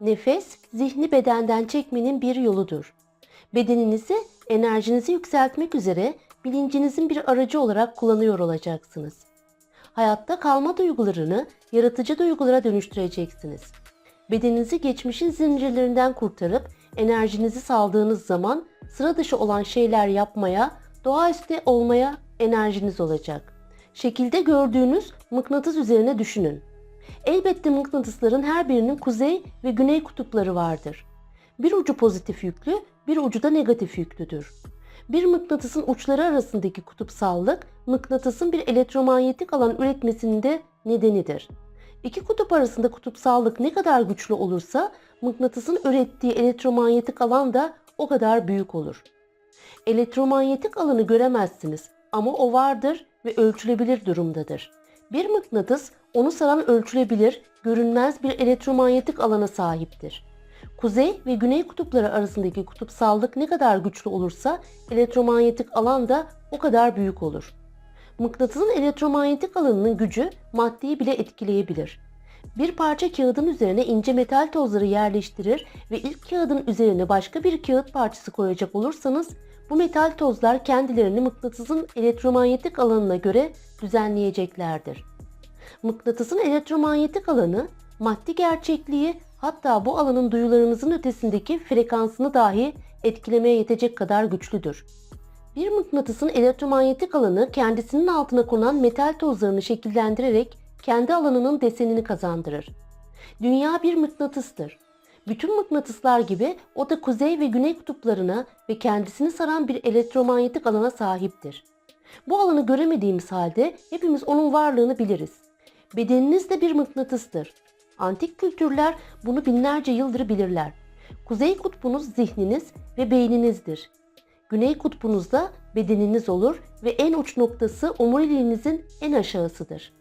Nefes, zihni bedenden çekmenin bir yoludur. Bedeninizi, enerjinizi yükseltmek üzere bilincinizin bir aracı olarak kullanıyor olacaksınız. Hayatta kalma duygularını yaratıcı duygulara dönüştüreceksiniz. Bedeninizi geçmişin zincirlerinden kurtarıp enerjinizi saldığınız zaman sıra dışı olan şeyler yapmaya, doğaüstü olmaya enerjiniz olacak. Şekilde gördüğünüz mıknatıs üzerine düşünün. Elbette mıknatısların her birinin kuzey ve güney kutupları vardır. Bir ucu pozitif yüklü, bir ucu da negatif yüklüdür. Bir mıknatısın uçları arasındaki kutupsallık, mıknatısın bir elektromanyetik alan üretmesinin de nedenidir. İki kutup arasında kutupsallık ne kadar güçlü olursa, mıknatısın ürettiği elektromanyetik alan da o kadar büyük olur. Elektromanyetik alanı göremezsiniz ama o vardır ve ölçülebilir durumdadır. Bir mıknatıs onu saran ölçülebilir, görünmez bir elektromanyetik alana sahiptir. Kuzey ve güney kutupları arasındaki kutupsallık ne kadar güçlü olursa elektromanyetik alan da o kadar büyük olur. Mıknatısın elektromanyetik alanının gücü maddeyi bile etkileyebilir. Bir parça kağıdın üzerine ince metal tozları yerleştirir ve ilk kağıdın üzerine başka bir kağıt parçası koyacak olursanız bu metal tozlar kendilerini mıknatısın elektromanyetik alanına göre düzenleyeceklerdir. Mıknatısın elektromanyetik alanı maddi gerçekliği hatta bu alanın duyularınızın ötesindeki frekansını dahi etkilemeye yetecek kadar güçlüdür. Bir mıknatısın elektromanyetik alanı kendisinin altına konan metal tozlarını şekillendirerek kendi alanının desenini kazandırır. Dünya bir mıknatıstır. Bütün mıknatıslar gibi o da kuzey ve güney kutuplarına ve kendisini saran bir elektromanyetik alana sahiptir. Bu alanı göremediğimiz halde hepimiz onun varlığını biliriz. Bedeniniz de bir mıknatıstır. Antik kültürler bunu binlerce yıldır bilirler. Kuzey kutbunuz zihniniz ve beyninizdir. Güney kutbunuzda bedeniniz olur ve en uç noktası omuriliğinizin en aşağısıdır.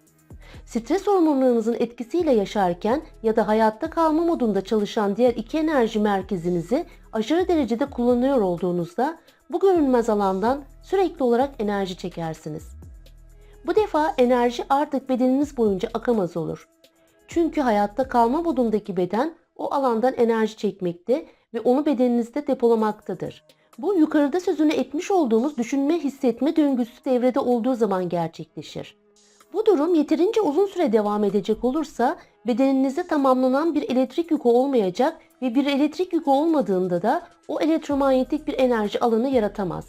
Stres hormonlarınızın etkisiyle yaşarken ya da hayatta kalma modunda çalışan diğer iki enerji merkezinizi aşırı derecede kullanıyor olduğunuzda bu görünmez alandan sürekli olarak enerji çekersiniz. Bu defa enerji artık bedeniniz boyunca akamaz olur. Çünkü hayatta kalma modundaki beden o alandan enerji çekmekte ve onu bedeninizde depolamaktadır. Bu yukarıda sözünü etmiş olduğumuz düşünme hissetme döngüsü devrede olduğu zaman gerçekleşir. Bu durum yeterince uzun süre devam edecek olursa bedeninizde tamamlanan bir elektrik yükü olmayacak ve bir elektrik yükü olmadığında da o elektromanyetik bir enerji alanı yaratamaz.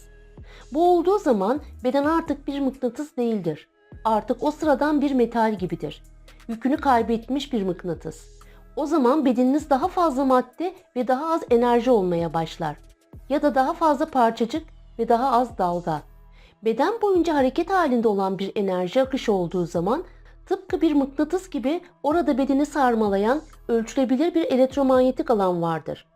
Bu olduğu zaman beden artık bir mıknatıs değildir. Artık o sıradan bir metal gibidir. Yükünü kaybetmiş bir mıknatıs. O zaman bedeniniz daha fazla madde ve daha az enerji olmaya başlar. Ya da daha fazla parçacık ve daha az dalga. Beden boyunca hareket halinde olan bir enerji akışı olduğu zaman tıpkı bir mıknatıs gibi orada bedeni sarmalayan ölçülebilir bir elektromanyetik alan vardır.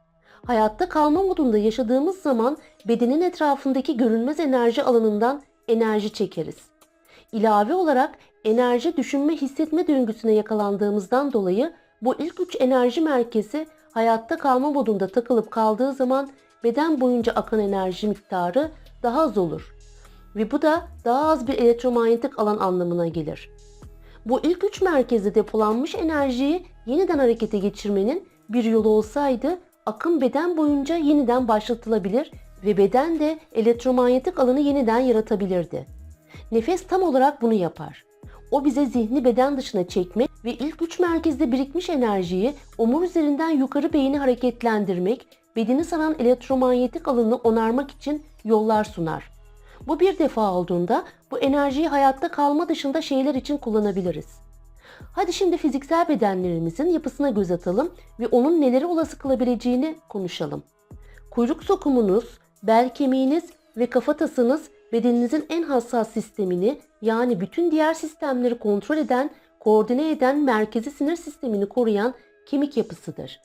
Hayatta kalma modunda yaşadığımız zaman bedenin etrafındaki görünmez enerji alanından enerji çekeriz. İlave olarak enerji düşünme hissetme döngüsüne yakalandığımızdan dolayı bu ilk üç enerji merkezi hayatta kalma modunda takılıp kaldığı zaman beden boyunca akan enerji miktarı daha az olur ve bu da daha az bir elektromanyetik alan anlamına gelir. Bu ilk üç merkezde depolanmış enerjiyi yeniden harekete geçirmenin bir yolu olsaydı akım beden boyunca yeniden başlatılabilir ve beden de elektromanyetik alanı yeniden yaratabilirdi. Nefes tam olarak bunu yapar. O bize zihni beden dışına çekmek ve ilk üç merkezde birikmiş enerjiyi omur üzerinden yukarı beyni hareketlendirmek, bedeni saran elektromanyetik alanı onarmak için yollar sunar. Bu bir defa olduğunda bu enerjiyi hayatta kalma dışında şeyler için kullanabiliriz. Hadi şimdi fiziksel bedenlerimizin yapısına göz atalım ve onun neleri olası kılabileceğini konuşalım. Kuyruk sokumunuz, bel kemiğiniz ve kafatasınız bedeninizin en hassas sistemini yani bütün diğer sistemleri kontrol eden, koordine eden merkezi sinir sistemini koruyan kemik yapısıdır.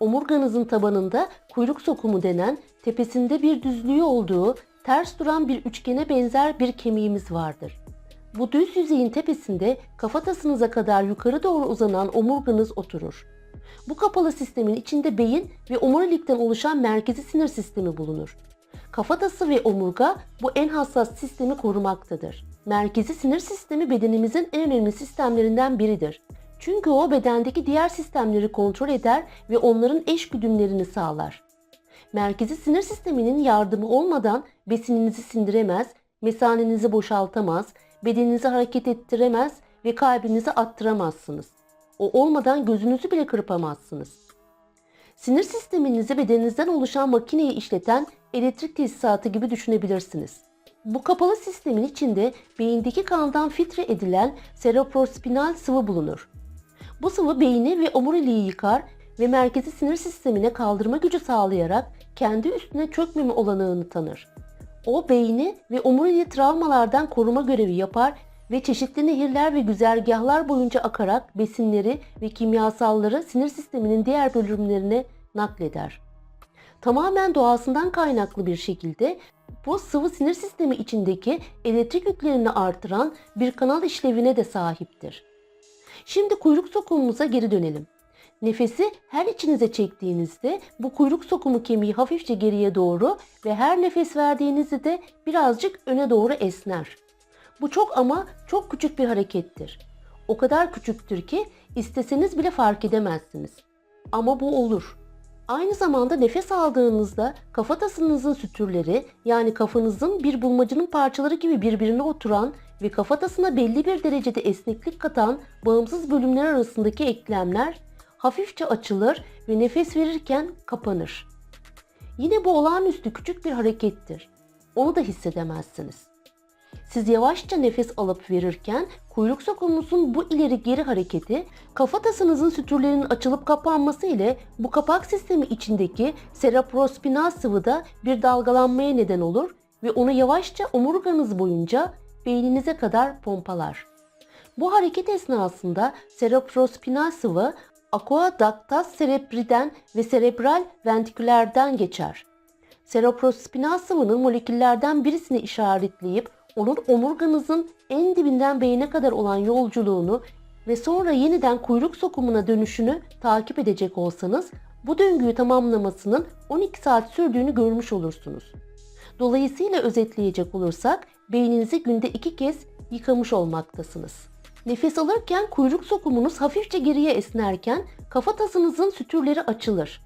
Omurganızın tabanında kuyruk sokumu denen tepesinde bir düzlüğü olduğu ters duran bir üçgene benzer bir kemiğimiz vardır. Bu düz yüzeyin tepesinde kafatasınıza kadar yukarı doğru uzanan omurganız oturur. Bu kapalı sistemin içinde beyin ve omurilikten oluşan merkezi sinir sistemi bulunur. Kafatası ve omurga bu en hassas sistemi korumaktadır. Merkezi sinir sistemi bedenimizin en önemli sistemlerinden biridir. Çünkü o bedendeki diğer sistemleri kontrol eder ve onların eş güdümlerini sağlar. Merkezi sinir sisteminin yardımı olmadan besininizi sindiremez, mesanenizi boşaltamaz, bedeninizi hareket ettiremez ve kalbinizi attıramazsınız. O olmadan gözünüzü bile kırpamazsınız. Sinir sisteminizi bedeninizden oluşan makineyi işleten elektrik tesisatı gibi düşünebilirsiniz. Bu kapalı sistemin içinde beyindeki kandan filtre edilen seroprospinal sıvı bulunur. Bu sıvı beyni ve omuriliği yıkar ve merkezi sinir sistemine kaldırma gücü sağlayarak kendi üstüne çökmeme olanağını tanır. O beyni ve omuriliği travmalardan koruma görevi yapar ve çeşitli nehirler ve güzergahlar boyunca akarak besinleri ve kimyasalları sinir sisteminin diğer bölümlerine nakleder. Tamamen doğasından kaynaklı bir şekilde bu sıvı sinir sistemi içindeki elektrik yüklerini artıran bir kanal işlevine de sahiptir. Şimdi kuyruk sokumumuza geri dönelim. Nefesi her içinize çektiğinizde bu kuyruk sokumu kemiği hafifçe geriye doğru ve her nefes verdiğinizde de birazcık öne doğru esner. Bu çok ama çok küçük bir harekettir. O kadar küçüktür ki isteseniz bile fark edemezsiniz. Ama bu olur. Aynı zamanda nefes aldığınızda kafatasınızın sütürleri yani kafanızın bir bulmacının parçaları gibi birbirine oturan ve kafatasına belli bir derecede esneklik katan bağımsız bölümler arasındaki eklemler hafifçe açılır ve nefes verirken kapanır. Yine bu olağanüstü küçük bir harekettir. Onu da hissedemezsiniz. Siz yavaşça nefes alıp verirken kuyruk sokumunuzun bu ileri geri hareketi kafatasınızın sütürlerinin açılıp kapanması ile bu kapak sistemi içindeki seroprospinal sıvıda bir dalgalanmaya neden olur ve onu yavaşça omurganız boyunca beyninize kadar pompalar. Bu hareket esnasında seroprospinal sıvı aqua ductus cerebri'den ve serebral ventriküllerden geçer. Seroprospinal sıvının moleküllerden birisini işaretleyip onun omurganızın en dibinden beyne kadar olan yolculuğunu ve sonra yeniden kuyruk sokumuna dönüşünü takip edecek olsanız bu döngüyü tamamlamasının 12 saat sürdüğünü görmüş olursunuz. Dolayısıyla özetleyecek olursak beyninizi günde iki kez yıkamış olmaktasınız. Nefes alırken kuyruk sokumunuz hafifçe geriye esnerken kafatasınızın sütürleri açılır.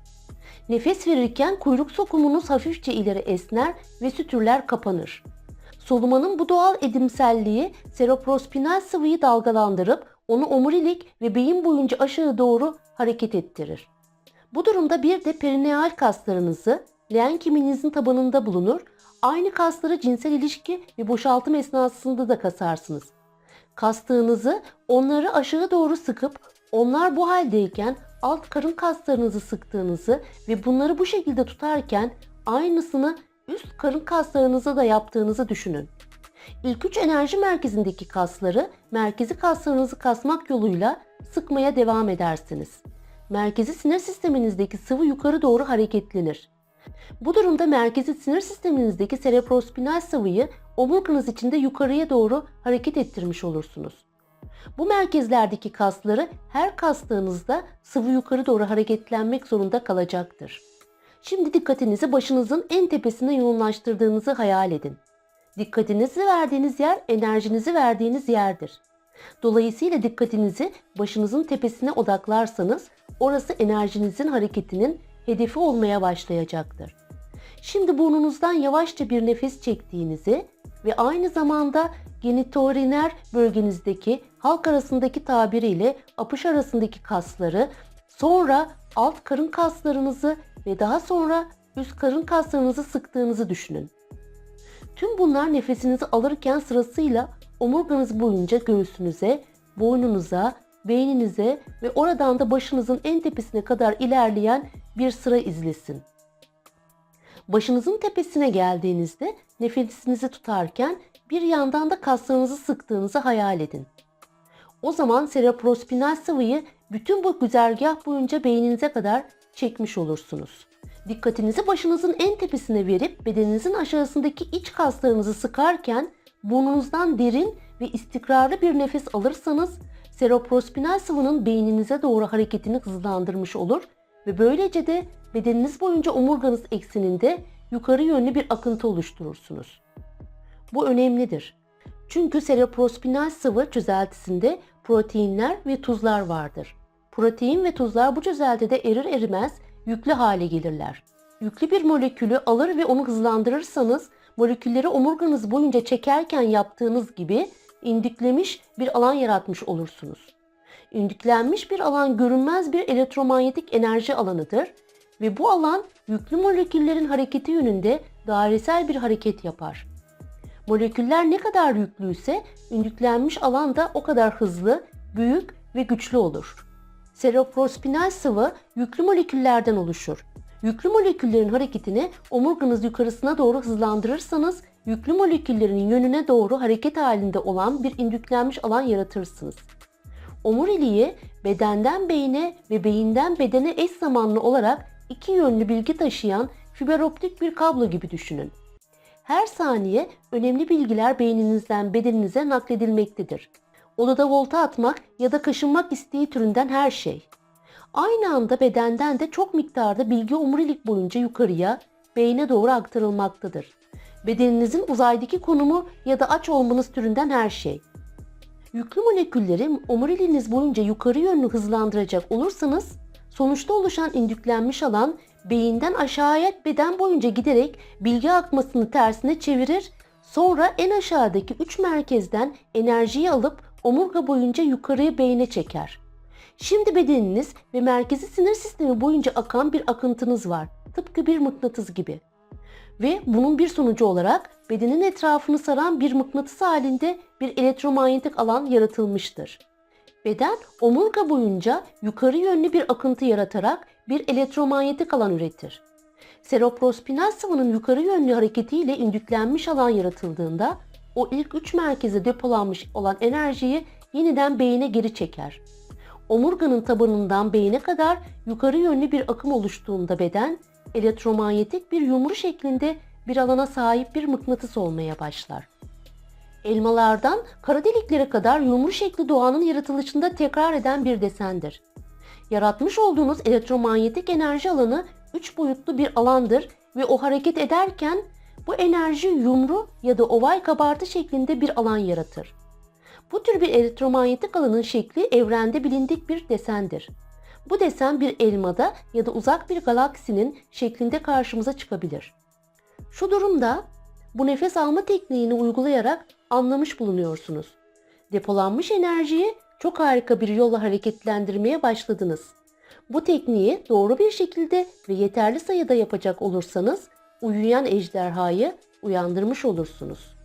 Nefes verirken kuyruk sokumunuz hafifçe ileri esner ve sütürler kapanır. Solumanın bu doğal edimselliği seroprospinal sıvıyı dalgalandırıp onu omurilik ve beyin boyunca aşağı doğru hareket ettirir. Bu durumda bir de perineal kaslarınızı leğen kemiğinizin tabanında bulunur. Aynı kasları cinsel ilişki ve boşaltım esnasında da kasarsınız. Kastığınızı onları aşağı doğru sıkıp onlar bu haldeyken alt karın kaslarınızı sıktığınızı ve bunları bu şekilde tutarken aynısını üst karın kaslarınıza da yaptığınızı düşünün. İlk üç enerji merkezindeki kasları merkezi kaslarınızı kasmak yoluyla sıkmaya devam edersiniz. Merkezi sinir sisteminizdeki sıvı yukarı doğru hareketlenir. Bu durumda merkezi sinir sisteminizdeki seroprospinal sıvıyı omurganız içinde yukarıya doğru hareket ettirmiş olursunuz. Bu merkezlerdeki kasları her kastığınızda sıvı yukarı doğru hareketlenmek zorunda kalacaktır. Şimdi dikkatinizi başınızın en tepesine yoğunlaştırdığınızı hayal edin. Dikkatinizi verdiğiniz yer enerjinizi verdiğiniz yerdir. Dolayısıyla dikkatinizi başınızın tepesine odaklarsanız orası enerjinizin hareketinin hedefi olmaya başlayacaktır. Şimdi burnunuzdan yavaşça bir nefes çektiğinizi ve aynı zamanda genitoriner bölgenizdeki halk arasındaki tabiriyle apış arasındaki kasları, sonra alt karın kaslarınızı ve daha sonra üst karın kaslarınızı sıktığınızı düşünün. Tüm bunlar nefesinizi alırken sırasıyla omurganız boyunca göğsünüze, boynunuza, beyninize ve oradan da başınızın en tepesine kadar ilerleyen bir sıra izlesin. Başınızın tepesine geldiğinizde nefesinizi tutarken bir yandan da kaslarınızı sıktığınızı hayal edin. O zaman seroprospinal sıvıyı bütün bu güzergah boyunca beyninize kadar çekmiş olursunuz. Dikkatinizi başınızın en tepesine verip bedeninizin aşağısındaki iç kaslarınızı sıkarken burnunuzdan derin ve istikrarlı bir nefes alırsanız seroprospinal sıvının beyninize doğru hareketini hızlandırmış olur ve böylece de bedeniniz boyunca omurganız ekseninde yukarı yönlü bir akıntı oluşturursunuz. Bu önemlidir. Çünkü seroprospinal sıvı çözeltisinde proteinler ve tuzlar vardır. Protein ve tuzlar bu çözeltide erir erimez yüklü hale gelirler. Yüklü bir molekülü alır ve onu hızlandırırsanız molekülleri omurganız boyunca çekerken yaptığınız gibi indüklemiş bir alan yaratmış olursunuz. İndüklenmiş bir alan görünmez bir elektromanyetik enerji alanıdır ve bu alan yüklü moleküllerin hareketi yönünde dairesel bir hareket yapar. Moleküller ne kadar yüklüyse indüklenmiş alan da o kadar hızlı, büyük ve güçlü olur. Seroprospinal sıvı yüklü moleküllerden oluşur. Yüklü moleküllerin hareketini omurganız yukarısına doğru hızlandırırsanız yüklü moleküllerin yönüne doğru hareket halinde olan bir indüklenmiş alan yaratırsınız. Omuriliği bedenden beyne ve beyinden bedene eş zamanlı olarak iki yönlü bilgi taşıyan fiberoptik bir kablo gibi düşünün. Her saniye önemli bilgiler beyninizden bedeninize nakledilmektedir. Odada volta atmak ya da kaşınmak isteği türünden her şey. Aynı anda bedenden de çok miktarda bilgi omurilik boyunca yukarıya, beyne doğru aktarılmaktadır. Bedeninizin uzaydaki konumu ya da aç olmanız türünden her şey. Yüklü molekülleri omuriliğiniz boyunca yukarı yönlü hızlandıracak olursanız sonuçta oluşan indüklenmiş alan beyinden aşağıya beden boyunca giderek bilgi akmasını tersine çevirir. Sonra en aşağıdaki üç merkezden enerjiyi alıp omurga boyunca yukarıya beyne çeker. Şimdi bedeniniz ve merkezi sinir sistemi boyunca akan bir akıntınız var. Tıpkı bir mıknatıs gibi. Ve bunun bir sonucu olarak bedenin etrafını saran bir mıknatıs halinde bir elektromanyetik alan yaratılmıştır. Beden omurga boyunca yukarı yönlü bir akıntı yaratarak bir elektromanyetik alan üretir. Seroprospinal sıvının yukarı yönlü hareketiyle indüklenmiş alan yaratıldığında o ilk üç merkeze depolanmış olan enerjiyi yeniden beyine geri çeker. Omurganın tabanından beyine kadar yukarı yönlü bir akım oluştuğunda beden elektromanyetik bir yumru şeklinde bir alana sahip bir mıknatıs olmaya başlar. Elmalardan kara deliklere kadar yumru şekli doğanın yaratılışında tekrar eden bir desendir. Yaratmış olduğunuz elektromanyetik enerji alanı üç boyutlu bir alandır ve o hareket ederken bu enerji yumru ya da oval kabartı şeklinde bir alan yaratır. Bu tür bir elektromanyetik alanın şekli evrende bilindik bir desendir. Bu desen bir elmada ya da uzak bir galaksinin şeklinde karşımıza çıkabilir. Şu durumda bu nefes alma tekniğini uygulayarak anlamış bulunuyorsunuz. Depolanmış enerjiyi çok harika bir yolla hareketlendirmeye başladınız. Bu tekniği doğru bir şekilde ve yeterli sayıda yapacak olursanız uyuyan ejderhayı uyandırmış olursunuz.